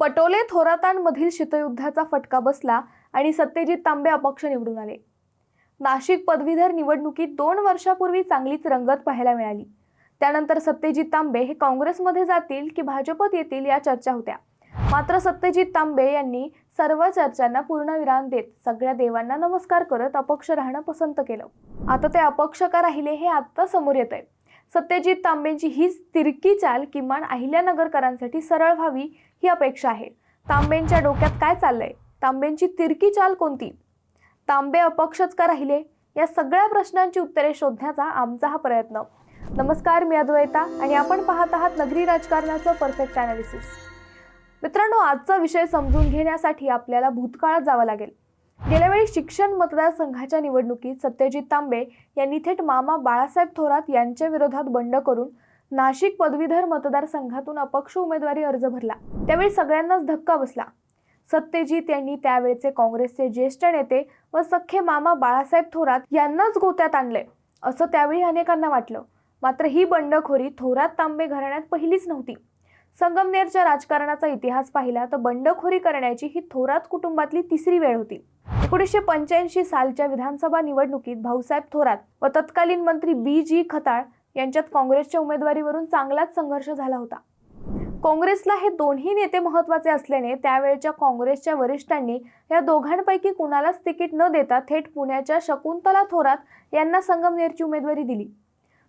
पटोले थोरातांमधील शीतयुद्धाचा फटका बसला आणि सत्यजित तांबे अपक्ष निवडून आले. नाशिक पदवीधर निवडणुकीत दोन वर्षापूर्वी चांगलीच रंगत पाहायला मिळाली. त्यानंतर सत्यजित तांबे हे काँग्रेसमध्ये जातील की भाजपत येतील या चर्चा होत्या. मात्र सत्यजित तांबे यांनी सर्व चर्चांना पूर्णविराम देत सगळ्या देवांना नमस्कार करत अपक्ष राहणं पसंत केलं. आता ते अपक्ष का राहिले हे आत्ता समोर येत आहे सत्यजित तांबेंची ही तिरकी चाल किमान अहिल्यानगरकरांसाठी सरळ व्हावी ही अपेक्षा आहे. तांबेंच्या डोक्यात काय चाललंय? तांबेंची तिरकी चाल कोणती? तांबे अपक्षच का राहिले? या सगळ्या प्रश्नांची उत्तरे शोधण्याचा आमचा हा प्रयत्न. नमस्कार मी अद्वैता आणि आपण पाहत आहात नगरी राजकारणाचं परफेक्ट अनालिसिस मित्रांनो आजचा विषय समजून घेण्यासाठी आपल्याला भूतकाळात जावं लागेल. गेल्या वेळी शिक्षण मतदारसंघाच्या निवडणुकीत सत्यजित तांबे यांनी थेट मामा बाळासाहेब थोरात यांच्या विरोधात बंड करून नाशिक पदवीधर मतदारसंघातून अपक्ष उमेदवारी अर्ज भरला. त्यावेळी सगळ्यांनाच धक्का बसला. सत्यजित यांनी त्यावेळचे काँग्रेसचे ज्येष्ठ नेते व सख्खे मामा बाळासाहेब थोरात यांनाच गोत्यात आणले असं त्यावेळी अनेकांना वाटलं. मात्र ही बंडखोरी थोरात तांबे घराण्यात पहिलीच नव्हती. संगमनेरच्या राजकारणाचा इतिहास पाहिला तर बंडखोरी करण्याची ही थोरात कुटुंबातली तिसरी वेळ होती. एकोणीसशे पंच्याऐंशी सालच्या विधानसभा निवडणुकीत भाऊसाहेब थोरात व तत्कालीन मंत्री बी जी खताळ यांच्यात काँग्रेसच्या उमेदवारीवरून चांगलाच संघर्ष झाला होता. काँग्रेसला हे दोन्ही नेते महत्त्वाचे असल्याने त्यावेळच्या काँग्रेसच्या वरिष्ठांनी या दोघांपैकी कुणालाच तिकीट न देता थेट पुण्याच्या शकुंतला थोरात यांना संगमनेरची उमेदवारी दिली.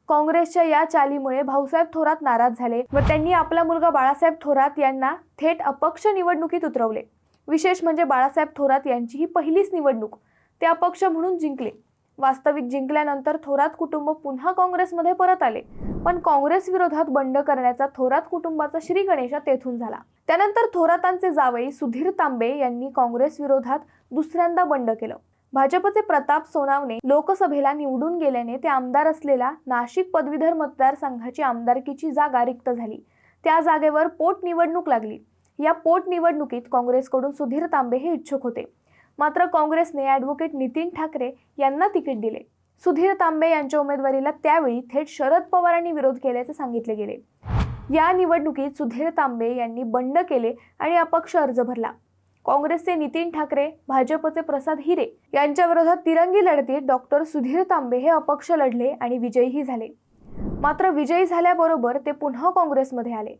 काँग्रेसच्या या चालीमुळे भाऊसाहेब थोरात नाराज झाले व त्यांनी आपला मुलगा बाळासाहेब थोरात यांना थेट अपक्ष निवडणुकीत उतरवले. विशेष म्हणजे बाळासाहेब थोरात यांची ही पहिलीच निवडणूक. ते अपक्ष म्हणून जिंकले. वास्तविक जिंकल्यानंतर थोरात कुटुंब पुन्हा काँग्रेसमध्ये परत आले. पण काँग्रेस विरोधात बंड करण्याचा थोरात कुटुंबाचा श्री गणेशा तेथून झाला. त्यानंतर थोरातांचे जावई सुधीर तांबे यांनी काँग्रेस विरोधात दुसऱ्यांदा बंड केलं. भाजपचे प्रताप सोनावणे लोकसभेला निवडून गेल्याने ते आमदार असलेला नाशिक पदवीधर मतदारसंघाची आमदारकीची जागा रिक्त झाली. त्या जागेवर पोटनिवडणूक लागली. या पोटनिवडणुकीत काँग्रेसकडून सुधीर तांबे हे इच्छुक होते. मात्र काँग्रेसने ॲडव्होकेट नितीन ठाकरे यांना तिकीट दिले. सुधीर तांबे यांच्या उमेदवारीला त्यावेळी थेट शरद पवारांनी विरोध केल्याचे सांगितले गेले. या निवडणुकीत सुधीर तांबे यांनी बंड केले आणि अपक्ष अर्ज भरला. काँग्रेसचे नितीन ठाकरे भाजपचे प्रसाद हिरे यांच्या विरोधात तिरंगी लढतीत डॉक्टर सुधीर तांबे हे अपक्ष लढले आणि विजयीही झाले. मात्र विजयी झाल्याबरोबर ते पुन्हा काँग्रेसमध्ये आले.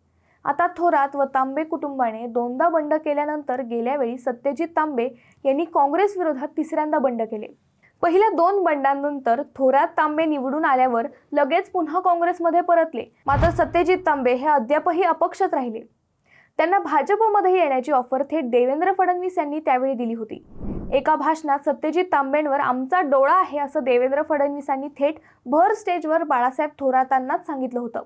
आता थोरात व तांबे कुटुंबाने दोनदा बंड केल्यानंतर गेल्या वेळी सत्यजित तांबे यांनी काँग्रेस विरोधात तिसऱ्यांदा बंड केले. पहिल्या दोन बंडांनंतर थोरात तांबे निवडून आल्यावर लगेच पुन्हा काँग्रेसमध्ये परतले. मात्र सत्यजित तांबे हे अद्यापही अपक्षच राहिले. त्यांना भाजपमध्ये येण्याची ऑफर थेट देवेंद्र फडणवीस यांनी त्यावेळी दिली होती. एका भाषणात सत्यजित तांबेंवर आमचा डोळा आहे असं देवेंद्र फडणवीसांनी थेट भर स्टेजवर बाळासाहेब थोरातांनाच सांगितलं होतं.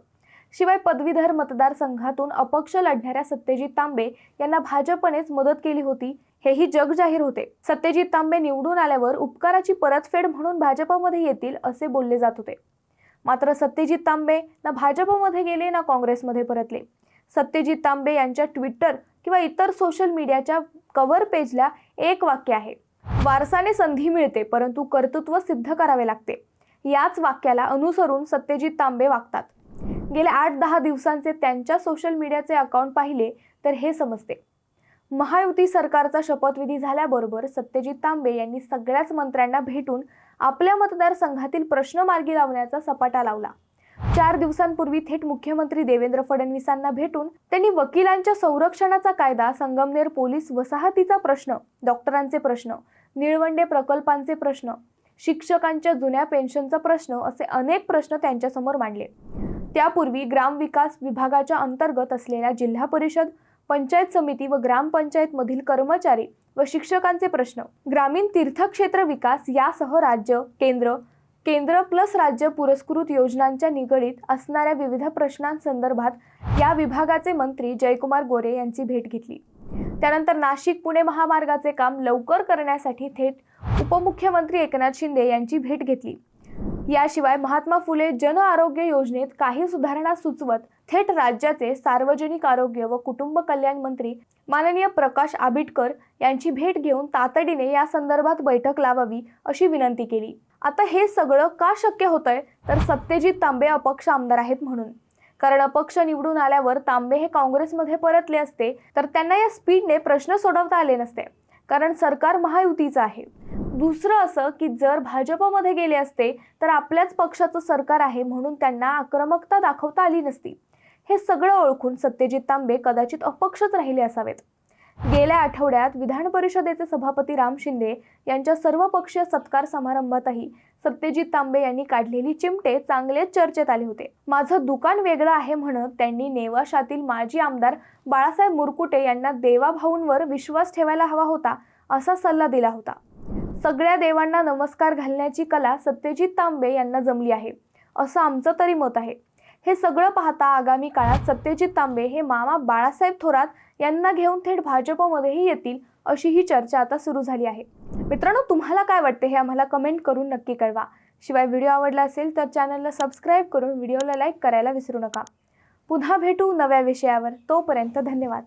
शिवाय पदवीधर मतदारसंघातून अपक्ष लढणाऱ्या सत्यजित तांबे यांना भाजपनेच मदत केली होती. हेही जग जाहीर होते. सत्यजित तांबे निवडून आल्यावर उपकाराची परतफेड म्हणून भाजपमध्ये येतील असे बोलले जात होते. मात्र सत्यजित तांबे ना भाजपमध्ये गेले ना काँग्रेसमध्ये परतले. सत्यजित तांबे यांच्या ट्विटर किंवा इतर सोशल मीडियाच्या कव्हर पेजला एक वाक्य आहे. वारसाने संधी मिळते परंतु कर्तृत्व सिद्ध करावे लागते. याच वाक्याला अनुसरून सत्यजित तांबे वागतात. गेल्या आठ दहा दिवसांचे त्यांच्या सोशल मीडियाचे अकाउंट पाहिले तर हे समजते. महायुती सरकारचा शपथविधी झाल्याबरोबर सत्यजित तांबे यांनी सगळ्याच मंत्र्यांना भेटून आपल्या मतदारसंघातील प्रश्न मार्गी लावण्याचा सपाटा लावला. चार दिवसांपूर्वी थेट मुख्यमंत्री देवेंद्र फडणवीसांना भेटून त्यांनी वकिलांच्या संरक्षणाचा कायदा संगमनेर पोलीस वसाहतीचा प्रश्न डॉक्टरांचे प्रश्न निळवंडे प्रकल्पांचे प्रश्न शिक्षकांच्या जुन्या पेन्शनचा प्रश्न असे अनेक प्रश्न त्यांच्यासमोर मांडले. त्यापूर्वी ग्रामविकास विभागाच्या अंतर्गत असलेल्या जिल्हा परिषद पंचायत समिती व ग्रामपंचायतमधील कर्मचारी व शिक्षकांचे प्रश्न. ग्रामीण तीर्थक्षेत्र विकास यासह राज्य केंद्र केंद्र प्लस राज्य पुरस्कृत योजनांच्या निगडीत असणाऱ्या विविध प्रश्नांसंदर्भात या विभागाचे मंत्री जयकुमार गोरे यांची भेट घेतली. त्यानंतर नाशिक पुणे महामार्गाचे काम लवकर करण्यासाठी थेट उपमुख्यमंत्री एकनाथ शिंदे यांची भेट घेतली. याशिवाय महात्मा फुले जन आरोग्य योजनेत काही सुधारणा सुचवत थेट राज्याचे सार्वजनिक आरोग्य व कुटुंब कल्याण मंत्री माननीय प्रकाश आबिटकर यांची भेट घेऊन तातडीने या संदर्भात बैठक लावावी अशी विनंती केली. आता हे सगळं का शक्य होतंय? तर सत्यजित तांबे अपक्ष आमदार आहेत म्हणून. कारण अपक्ष निवडून आल्यावर तांबे हे काँग्रेसमध्ये परतले असते तर त्यांना या स्पीडने प्रश्न सोडवता आले नसते. कारण सरकार महायुतीचं आहे. दुसरं असं की जर भाजपमध्ये गेले असते तर आपल्याच पक्षाचं सरकार आहे म्हणून त्यांना आक्रमकता दाखवता आली नसती. हे सगळं ओळखून सत्यजित तांबे कदाचित अपक्षच राहिले असावेत. गेल्या आठवड्यात विधान परिषदेचे सभापती राम शिंदे यांच्या सर्वपक्षीय सत्कार समारंभातही सत्यजित तांबे यांनी काढलेली चिमटे चांगलेच चर्चेत आले होते. माझं दुकान वेगळं आहे म्हणत त्यांनी नेवाशातील माजी आमदार बाळासाहेब मुरकुटे यांना देवाभाऊंवर विश्वास ठेवायला हवा होता असा सल्ला दिला होता. सगळ्या देवांना नमस्कार घालण्याची कला सत्यजित तांबे यांना जमली आहे. असं आमचं तरी मत आहे. हे सगळं पाहता आगामी काळात सत्यजित तांबे हे मामा बाळासाहेब थोरात यांना घेऊन थेट भाजपमध्येही येतील अशी ही चर्चा आता सुरू झाली आहे. मित्रांनो तुम्हाला काय वाटते हे आम्हाला कमेंट करून नक्की कळवा. शिवाय व्हिडिओ आवडला असेल तर चॅनलला सबस्क्राईब करून व्हिडिओला लाईक करायला विसरू नका. पुन्हा भेटू नव्या विषयावर. तोपर्यंत धन्यवाद.